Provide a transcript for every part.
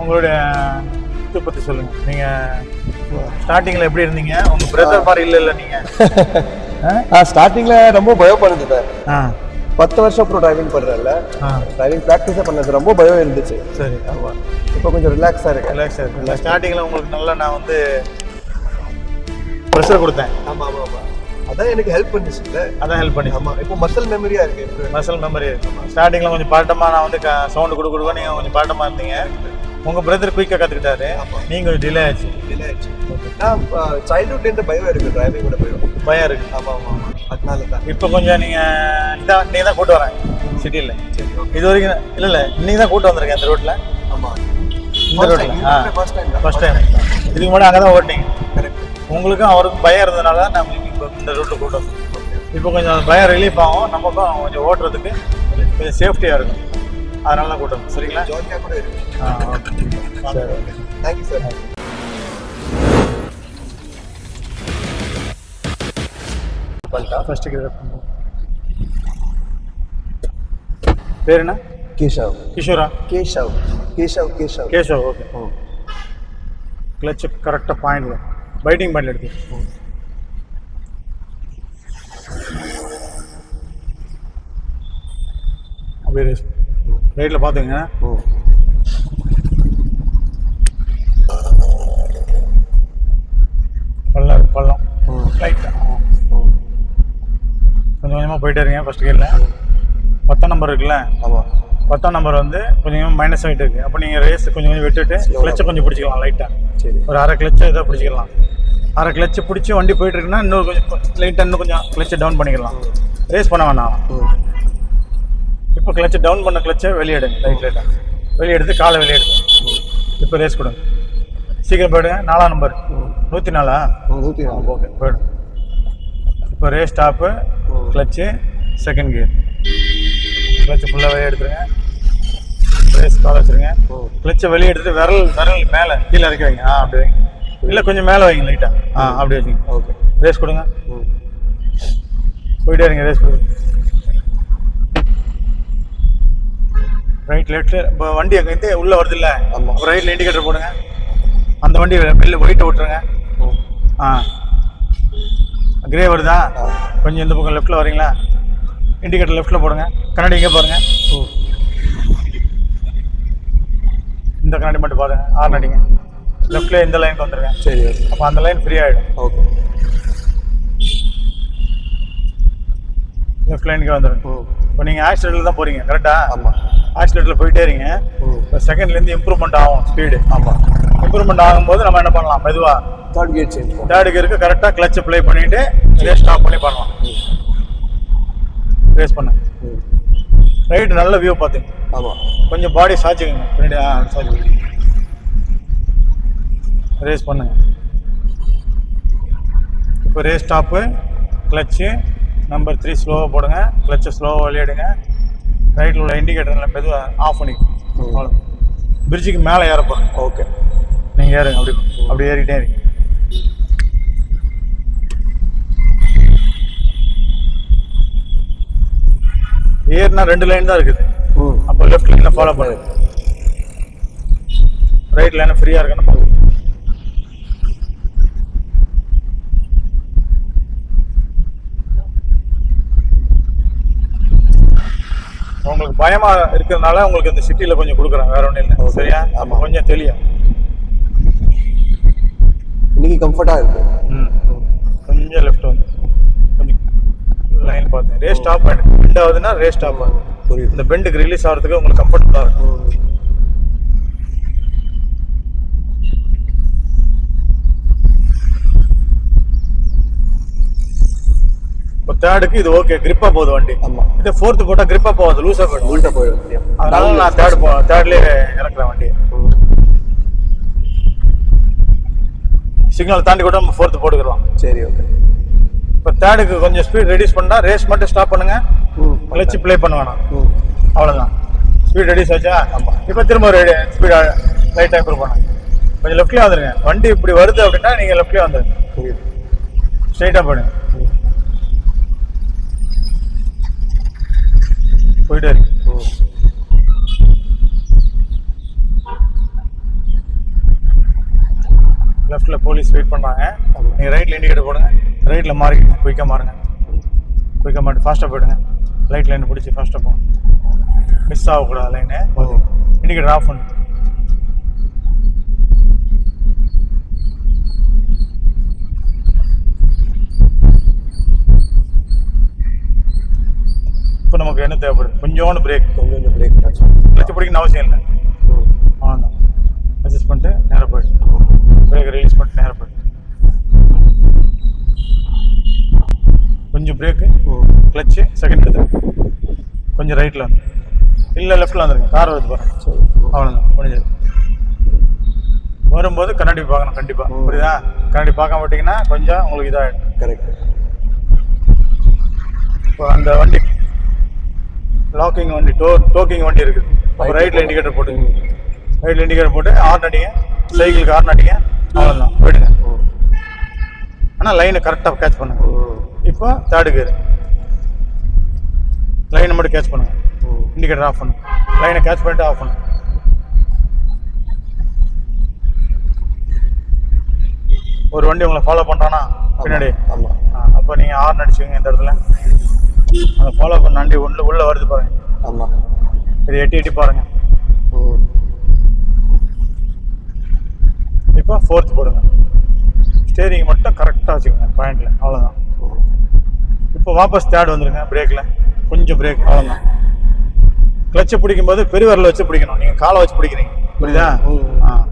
உங்களுடைய இது பற்றி சொல்லுங்கள் நீங்கள் ஸ்டார்டிங்கில் எப்படி இருந்தீங்க? உங்கள் பிரதர் மாதிரி இல்லை இல்லை நீங்கள் ஆ ஸ்டார்டிங்ல ரொம்ப பயம் பண்ணுது சார். ஆ. பத்து வருஷம் அப்புறம் டிரைவிங் பண்றேன்ல. ஆ. டிரைவிங் ப்ராக்டிஸே பண்ணது ரொம்ப பயம் இருந்துச்சு. சரி. ஆமா. இப்போ கொஞ்சம் ரிலாக்ஸா இருக்கேன். ரிலாக்ஸ் இருக்கு ஸ்டார்டிங்கில் உங்களுக்கு நல்லா நான் வந்து ப்ரெஷர் கொடுத்தேன். ஆமா ஆமா ஆமா. அதான் எனக்கு ஹெல்ப் பண்ணுச்சு இல்ல அதான் ஹெல்ப் பண்ணி ஆமா இப்போ மசில் மெமரியா இருக்கு. இப்போ மசில் மெமரி ஸ்டார்டிங்கில் கொஞ்சம் பாட்டமாக நான் வந்து சவுண்டு கொடுக்க கொடுக்க நீங்கள் கொஞ்சம் பாட்டமாக இருந்தீங்க. உங்கள் பிரதர் குயிக்காக கற்றுக்கிட்டாரு நீங்கள் கொஞ்சம் டிலே ஆச்சு. டிலே ஆயிடுச்சு. நான் சைல்ட்ஹுட்ல இருந்து பயம் இருக்கு டிரைவிங்கோட பயம். பயம் இருக்கு. ஆமா ஆமா ஆமா. அதனால தான். இப்போ கொஞ்சம் நீங்கள் இதான் நீ தான் கூட்டு வரேன். சிட்டியில் இது வரைக்கும் இல்லை இல்லை. இன்னைக்கு தான் கூட்டு வந்திருக்கேன் இந்த ரோட்டில் ஆமா. இந்த ரோட்டில் ஆ. ஃபர்ஸ்ட் டைம் ஃபர்ஸ்ட் டைம் இதுக்கு முன்னாடி அங்கே தான் ஓட்டினீங்க. கரெக்ட் உங்களுக்கும் அவருக்கும் பயம் இருந்ததுனால தான் நம்ம இப்போ இந்த ரோட்டில் கூட்டு வந்தோம் இப்போ கொஞ்சம் பயம் ரிலீஃப் ஆகும். நமக்கும் கொஞ்சம் ஓட்டுறதுக்கு கொஞ்சம் சேஃப்டியாக இருக்கும். அதனால தான் கூட்டு வந்தோம் சரிங்களா ஜாலியாக கூட இருக்கு. ஆ ஓகே சரி ஓகே தேங்க்யூ சார் பண்ணிட்டா ஃபர்ஸ்ட் கிரேட் பண்ணுவோம். பேர் என்ன? கேஷவ் கிஷோரா? கேஷவ் கேஷவ் கேஷவ் கேஷவ் ஓகே கிளச்சு கரெக்டாக பாயிண்டில் பைட்டிங் பாயிண்டில் எடுத்து. அப்படியே ரைட்டில் பார்த்துங்க ம் பள்ளம். பள்ளம் லைட்டாக கொஞ்சம் கொஞ்சமாக போயிட்டே இருக்கீங்க ஃபஸ்ட் கியரில் பத்தாம் நம்பர் இருக்குல்ல? ஆமா. பத்தாம் நம்பர் வந்து கொஞ்சம் மைனஸ் ஆகிட்டு இருக்கு. அப்போ நீங்கள் ரேஸ் கொஞ்சம் கொஞ்சம் விட்டுட்டு கிளச்சை கொஞ்சம் பிடிச்சிக்கலாம் லைட்டாக சரி. ஒரு அரை கிளச்சை இதை பிடிச்சிக்கலாம். அரை கிளச்சை பிடிச்சி வண்டி போயிட்டு இருக்குன்னா இன்னும் கொஞ்சம் லைட்டாக இன்னும் கொஞ்சம் கிளச்சை டவுன் பண்ணிக்கலாம். ரேஸ் பண்ண வேணாம். இப்போ கிளச்சை டவுன் பண்ண கிளச்சை வெளியே எடுங்க லைட் லைட்டாக வெளியே எடுத்து காலை வெளியே எடுங்க இப்போ ரேஸ் கொடுங்க. சீக்கிரம் போயிடுங்க. நாலாம் நம்பர் நூற்றி நாலா? நூற்றி நாலு. ஓகே போயிடும் இப்போ race stop clutch second gear clutch ஃபுல்லாக வெளியே எடுத்துருங்க ரேஸ் கால் வச்சுருங்க. கிளச்சை வெளியே எடுத்து விரல் விரல் மேலே கீழே இறக்கி வைங்க. ஆ அப்படி வைங்க. இல்லை கொஞ்சம் மேலே வைங்க லைட்டாக ஆ. அப்படி வச்சுங்க ஓகே. ரேஸ் கொடுங்க. போயிட்டே இருங்க ரேஸ் கொடுங்க. ரைட் லெஃப்ட் இப்போ வண்டி அங்கே இருந்து உள்ளே வருது இல்லை? ரைட்டில் இண்டிகேட்டர் போடுங்க. அந்த வண்டி வெளில ஒயிட்டை விட்டுருங்க. ஆ. கிரே வருதா? கொஞ்சம் இந்த பக்கம் லெஃப்ட்டில் வரீங்களா இண்டிகேட்டர் லெஃப்ட்டில் போடுங்க. கண்ணாடி இங்கே பாருங்க. ம் இந்த கண்ணாடி மட்டும் பாருங்க. ஆறு அடிங்க லெஃப்ட்ல இந்த லைனுக்கு வந்துருங்க. சரி அப்போ அந்த லைன் ஃப்ரீ ஆகிடும் ஓகே. லெஃப்ட் லைனுக்கு வந்துருங்க. ம் இப்போ நீங்கள் ஆக்சிடென்ட்டில் தான் போகிறீங்க கரெக்டா ஆமா. ஆக்சிடென்ட்டில் போயிட்டே இருங்க. இப்போ செகண்ட்லேருந்து இம்ப்ரூவ்மெண்ட் ஆகும் ஸ்பீடு ஆமா. இம்ப்ரூவ்மெண்ட் ஆகும்போது நம்ம என்ன பண்ணலாம் மெதுவாக தேர்ட் கேட் சேஞ்ச் தேர்டு கியருக்கு கரெக்டாக கிளச்சை ப்ளே பண்ணிவிட்டு இதே ஸ்டாப் பண்ணி பண்ணலாம். ரேஸ் பண்ண. ரைட் நல்ல வியூ பார்த்துங்க ஆமா. கொஞ்சம் பாடி சாய்ச்சிக்கோங்க. பின்னாடி ஆ சாய்ச்சி. ரேஸ் பண்ணுங்க. இப்போ race stop clutch number three ஸ்லோவாக போடுங்க. கிளச்சை ஸ்லோவாக வெளியிடுங்க. ரைட்டில் உள்ள இண்டிகேட்டரில் மெதுவாக ஆஃப் பண்ணி ம். அவ்வளோ பிரிட்ஜுக்கு மேலே ஏற போகிறேன் ஓகே நீங்கள் ஏறுங்க அப்படி அப்படி ஏறிட்டே இருங்க. ஏறினா ரெண்டு லைன் தான் இருக்குது. அப்போ லெஃப்ட் லைனில் ஃபாலோ பண்ணுங்க. ரைட் லைன் ஃப்ரீயாக இருக்கணும். உங்களுக்கு பயமா இருக்கிறதுனால உங்களுக்கு இந்த சிட்டில கொஞ்சம் கொடுக்குறேன் வேற ஒன்றும் இல்லை. சரியா? ஆமா. அப்போ கொஞ்சம் தெரியும் இன்னைக்கு கம்ஃபர்ட்டாக இருக்கு. ம். கொஞ்சம் லெஃப்ட் வந்து. கொஞ்சம் லைன் பார்த்தேன் ரேஸ் ஸ்டாப் பெண்ட் ஆகுதுன்னா ரேஸ் ஸ்டாப் ஆகுது. புரியுது. இந்த பெண்டுக்கு ரிலீஸ் ஆகிறதுக்கு உங்களுக்கு கம்ஃபர்டபுளாக இருக்கும் ம் இப்போ தேர்டுக்கு இது ஓகே கிரிப்பாக போகுது வண்டி. இது ஃபோர்த்து போட்டால் கிரிப்பாக போகாது லூஸாக போயிடும். உள்ட்ட போயிடும். அதனால நான் தேர்ட் போ தேர்ட்லேயே இறக்குறேன் வண்டி சிக்னல் தாண்டி கூட நம்ம ஃபோர்த்து போட்டுக்கலாம் சரி ஓகே இப்போ தேர்டுக்கு கொஞ்சம் ஸ்பீட் ரெடியூஸ் பண்ணால் ரேஸ் மட்டும் ஸ்டாப் பண்ணுங்க. கிளச்சு ப்ளே பண்ண வேணாம் அவ்வளோதான் ஸ்பீட் ரெடியூஸ் ஆச்சா? இப்போ திரும்ப ரெடி ஸ்பீட் லைட்டாக இம்ப்ரூவ் பண்ணுங்க கொஞ்சம் லெஃப்ட்லேயே வந்துருங்க. வண்டி இப்படி வருது அப்படின்னா நீங்கள் லெஃப்ட்லேயே வந்துருங்க. ஸ்ட்ரைட்டாக போயிடுங்க போயிட்டே இருக்கு. லெஃப்ட்டில் போலீஸ் வெயிட் பண்ணுறாங்க நீங்கள் ரைட்டில் இண்டிகேட்டர் போடுங்க. ரைட்டில் மாறி குயிக்காக மாறுங்க. குயிக்காக மாட்டு ஃபாஸ்ட்டாக போயிடுங்க. லைட் லைன் பிடிச்சி ஃபாஸ்ட்டாக போங்க. மிஸ் ஆகக்கூடாது லைனு இண்டிகேட்டர் ஆஃப் பண்ணுங்க என்ன தேவைப்படுது கொஞ்சோண்டு பிரேக் கொஞ்சம் இந்த பிரேக் கிளச்சு பிடிக்கணும் அவசியம் இல்லை. அவ்வளோதான் அட்ஜஸ்ட் பண்ணிட்டு நேராக போயிடு. பிரேக் ரிலீஸ் பண்ணிட்டு நேராக போயிடு. கொஞ்சம் பிரேக்கு கிளச்சு செகண்ட் எடுத்து கொஞ்சம் ரைட்டில் வந்து. இல்லை லெஃப்ட்டில் வந்துருங்க. கார் வருது பாருங்க. சரி. அவ்வளோதான் முடிஞ்சது. வரும்போது கண்ணாடி பார்க்கணும் கண்டிப்பாக. புரியுதா? கண்ணாடி பார்க்க மாட்டீங்கன்னா கொஞ்சம் உங்களுக்கு இதாகிடும் கரெக்ட் இப்போ அந்த வண்டி லாக்கிங் வண்டி டோர் டோக்கிங் வண்டி இருக்குது. ரைட்டில் இண்டிகேட்டர் போட்டுங்க ரைட்டில் இண்டிகேட்டர் போட்டு ஹார்ன் அடிங்க சைக்கிளுக்கு ஹார்ன் அடிங்க அவ்வளோதான் போயிடுங்க. ஆனால் லைனை கரெக்டாக கேட்ச் பண்ணுங்க. இப்போ தேர்டு கியர் லைனை மட்டும் கேட்ச் பண்ணுங்க. இண்டிகேட்டர் ஆஃப் பண்ணுங்க லைனை கேட்ச் பண்ணிட்டு ஆஃப் பண்ணுங்க ஒரு வண்டி உங்களை ஃபாலோ பண்ணுறானா பின்னாடி. அப்போ நீங்கள் ஹார்ன் அடிச்சுங்க இந்த இடத்துல. அதை ஃபாலோ பண்ண வண்டி உள்ள உள்ளே வருது பாருங்க. ஆமா. இது எட்டி எட்டி பாருங்க. இப்போ ஃபோர்த் போடுங்க. ஸ்டேரிங் மட்டும் கரெக்டாக வச்சுக்கோங்க பாயிண்டில் அவ்வளோதான். இப்போ வாபஸ் தேர்ட் வந்துருங்க பிரேக்கில் கொஞ்சம் பிரேக் அவ்வளோதான் கிளச்சை பிடிக்கும்போது பெருவிரல வச்சு பிடிக்கணும். நீங்கள் காலை வச்சு பிடிக்கிறீங்க. புரியுதா. ஆ.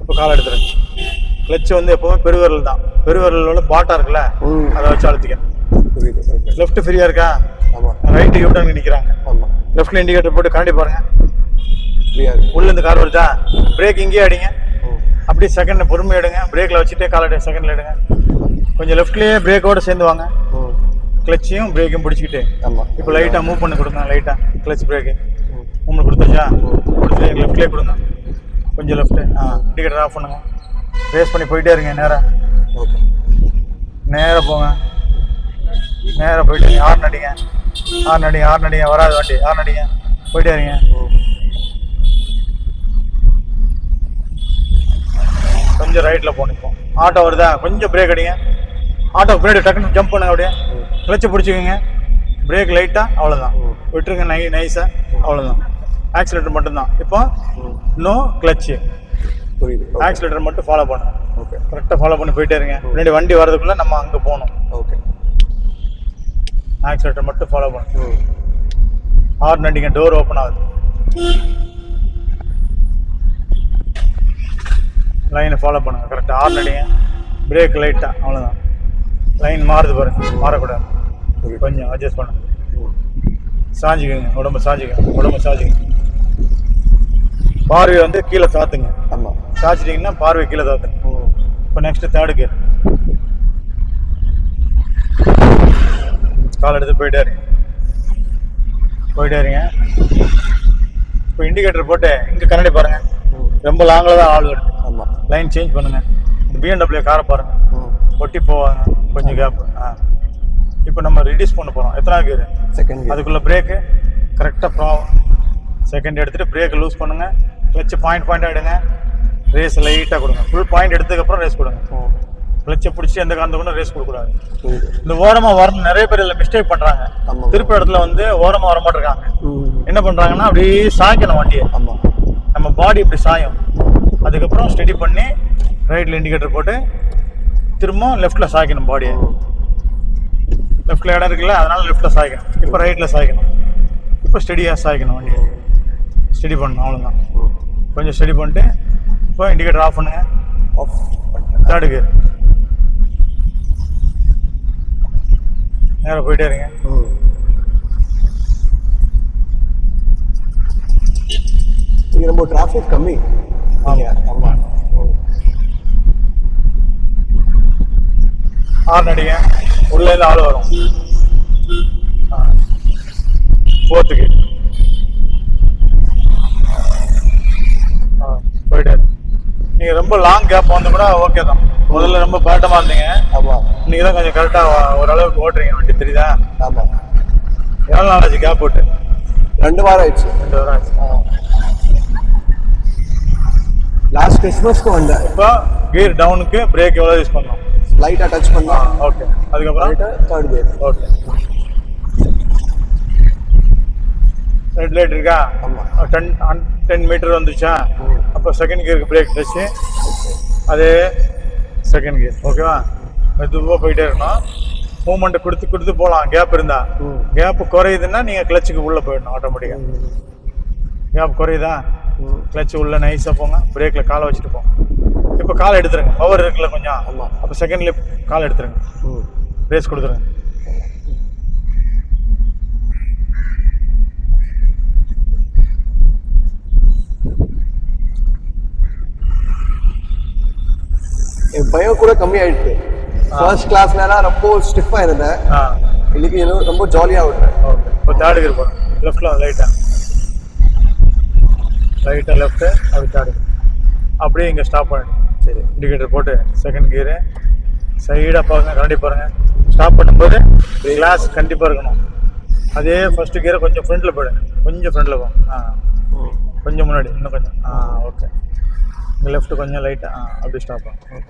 இப்போ காலை எடுத்துருங்க. கிளச் வந்து எப்போவுமே பெருவிரல் தான். பெருவிரல் உள்ள பாட்டா இருக்குல்ல. அதை வச்சு அழுத்திக்கணும். புரியுது. ஓகே லெஃப்ட் ஃப்ரீயாக இருக்கா? ஆமா. ரைட்டு யூட்டர்ன் நிற்கிறாங்க ஆமா. லெஃப்ட்ல இண்டிகேட்டர் போட்டு கரண்டி பாருங்க. ஃப்ரீயா இருக்கு. உள்ள இருந்து கார் வருதா? பிரேக் இங்கேயே அடிங்க. அப்படியே செகண்ட் பொறுமை எடுங்க. பிரேக்ல வச்சுட்டே கால் அடி செகண்ட்ல எடுங்க. கொஞ்சம் லெஃப்ட்லயே பிரேக்கோட சேர்ந்து வாங்க. கிளச்சையும் பிரேக்கையும் பிடிச்சிக்கிட்டு. ஆமா. இப்போ லைட்டாக மூவ் பண்ணி கொடுங்க லைட்டாக கிளச் பிரேக்கு. உங்களுக்கு கொடுத்தாச்சா? கொடுத்துட்டு லெஃப்ட்லேயே கொடுங்க. கொஞ்சம் லெஃப்ட் ஆ இண்டிகேட்டர் ஆஃப் பண்ணுங்க. ரேஸ் பண்ணி போயிட்டே இருங்க நேராக ஓகே. நேராக போங்க. நேராக போயிட்டு ஹார்ன் அடிங்க ஹார்ன் அடிங்க ஹார்ன் அடிங்க வராது வண்டி. ஹார்ன் அடிங்க போயிட்டே இருங்க. கொஞ்சம் ரைட்டில் போனிப்போம் ஆட்டோ வருதா? கொஞ்சம் பிரேக் அடிங்க. ஆட்டோ பின்னாடி டக்குன்னு ஜம்ப் பண்ணுங்க அப்படியே. கிளச்சை பிடிச்சிக்கோங்க. பிரேக் லைட்டாக அவ்வளோதான். விட்டுருங்க நை நைஸாக அவ்வளோதான் ஆக்சிலேட்டர் மட்டும்தான். இப்போ. நோ கிளச்சு புரியுது. ஆக்சிலேட்டர் மட்டும் ஃபாலோ பண்ணுங்க ஓகே கரெக்டாக ஃபாலோ பண்ணி போயிட்டே இருங்க. பின்னாடி வண்டி வரதுக்குள்ளே நம்ம அங்கே போகணும். ஓகே ஆக்சிலேட்டர் மட்டும் ஃபாலோ பண்ணுங்க ம். ஹார்ன் அடிங்க டோர் ஓப்பன் ஆகுது. லைனை ஃபாலோ பண்ணுங்க கரெக்டாக ஹார்ன் அடிங்க. பிரேக் லைட்டாக அவ்வளோதான் லைன் மாறுது பாருங்க மாறக்கூடாது. கொஞ்சம் அட்ஜஸ்ட் பண்ணுங்க. சாஞ்சிக்கோங்க உடம்பு சாஞ்சிக்கோங்க உடம்பு சாஞ்சிக்கோங்க பார்வை வந்து கீழே தாத்துங்க ஆமா. சாய்ச்சிட்டிங்கன்னா பார்வை கீழே தாத்துங்க ம். இப்போ நெக்ஸ்ட் தேர்டு கியர் கால் எடுத்து போயிட்டே இருங்க போயிட்டே இருங்க இப்போ இண்டிகேட்டர் போட்டு இங்கே கண்ணாடி பாருங்க. ம். ரொம்ப லாங்கில் தான் ஆள் வருது. ஆமா. லைன் சேஞ்ச் பண்ணுங்க. இந்த பிஎன்டபிள்யூ காரை பாருங்க. ம். ஒட்டி போவாங்க. கொஞ்சம் கேப் ஆ. இப்போ நம்ம ரிடியூஸ் பண்ண போகிறோம் எத்தனை கியர் செகண்ட் அதுக்குள்ள பிரேக்கு கரெக்டாக ப்ரா செகண்ட் எடுத்துட்டு பிரேக் லூஸ் பண்ணுங்க. கிளச்சு பாயிண்ட் பாயிண்டாக எடுங்க. ரேஸ் லைட்டாக கொடுங்க. ஃபுல் பாயிண்ட் எடுத்ததுக்கப்புறம் ரேஸ் கொடுங்க. கிளச்சை பிடிச்சி எந்த காந்த கூட ரேஸ் கொடுக்கக்கூடாது. புரியுது இந்த ஓரமாக வரணும். நிறைய பேர் இதில் மிஸ்டேக் பண்ணுறாங்க திருப்ப இடத்துல வந்து ஓரமாக வர மாட்டிருக்காங்க. என்ன பண்ணுறாங்கன்னா அப்படியே சாய்க்கணும் வண்டியை. நம்ம பாடி இப்படி சாயும். அதுக்கப்புறம் ஸ்டடி பண்ணி ரைட்டில் இண்டிகேட்டர் போட்டு திரும்ப லெஃப்ட்டில் சாய்க்கணும் பாடியை. லெஃப்ட்டில் இடம் இருக்குல்ல அதனால லெஃப்ட்டில் சாய்க்கணும். இப்போ ரைட்டில் சாய்க்கணும். இப்போ ஸ்டெடியாக சாய்க்கணும் வண்டியை. ஸ்டடி பண்ணணும் அவ்வளோதான். கொஞ்சம் ஸ்டடி பண்ணிட்டு இப்போ இண்டிகேட்டர் ஆஃப் பண்ணுங்க. ஆஃப் தேர்டு கியர் நேராக போயிட்டே இருங்க. இங்க ரொம்ப டிராஃபிக் கம்மி இங்க. ஆமா ம். ஹார்ன் அடிங்க உள்ளேருந்து ஆள் வரும் ஃபோர்த்துக்கு போயிட்டு நீங்கள் ரொம்ப லாங் கேப் வந்து கூட ஓகே தான் முதல்ல ரொம்ப பதட்டமாக இருந்தீங்க. ஆமா. இன்னைக்கு தான் கொஞ்சம் கரெக்டாக ஓரளவுக்கு ஓட்டுறீங்க வண்டி தெரியுதா? ஆமா. எவ்வளோ நாள் ஆச்சு கேப் போட்டு? ரெண்டு வாரம் ஆயிடுச்சு. ரெண்டு வாரம் ஆச்சு. லாஸ்ட் கிறிஸ்மஸ்க்கு வந்தேன். இப்போ கியர் டவுனுக்கு பிரேக் எவ்வளோ யூஸ் பண்ணணும்? லைட்டாக டச் பண்ணா ஓகே அதுக்கப்புறம்? Third gear okay red light இருக்கா. டென் டென் மீட்டர் வந்துச்சா? அப்போ செகண்ட் கியருக்கு பிரேக் டச்சு அதே செகண்ட் கியர் ஓகேவா மெதுவாக போயிட்டே இருக்கணும். மூமெண்ட் கொடுத்து கொடுத்து போகலாம் கேப் இருந்தா. ம். கேப் குறையுதுன்னா நீங்கள் கிளச்சுக்கு உள்ளே போயிடணும் ஆட்டோமேட்டிக்காக கேப் குறையுதா? ம். கிளச்சு உள்ள நைஸாக போங்க. பிரேக்கில் காலை வச்சுட்டு போங்க. இப்போ காலை எடுத்துருங்க. பவர் இருக்குல்ல கொஞ்சம். ஆமா. அப்போ செகண்ட்ல கால் எடுத்துருங்க. ம். ரேஸ் கொடுத்துருங்க. என் பயம் கூட கம்மி ஆயிடுச்சு ஃபர்ஸ்ட் கிளாஸ்லலாம் ரொம்ப ஸ்டிஃபாக இருந்தேன். ஆ. இன்னைக்கு ரொம்ப ஜாலியாக விடுறேன் ஓகே. இப்போ தேர்டு கியர் போகிறோம் லெஃப்டில் லைட்டாக லைட்டாக லெஃப்ட்டு அது தேர்டு அப்படியே இங்கே ஸ்டாப் பண்ணிடும் சரி. இண்டிகேட்டர் போட்டு செகண்ட் கியரு சைடாக பாருங்க கரண்டி பாருங்க. ஸ்டாப் பண்ணும்போது கிளாஸ் கண்டிப்பாக இருக்கணும். அதே ஃபர்ஸ்ட் கியரை கொஞ்சம் ஃப்ரண்ட்டில் போயிடுங்க கொஞ்சம் ஃப்ரண்ட்டில் போங்க ஆ. கொஞ்சம் முன்னாடி இன்னும் கொஞ்சம். ஆ ஓகே இங்கே லெஃப்ட் கொஞ்சம் லைட்டாக ஆ? அப்படி ஸ்டாப் ஆகும். ஓகே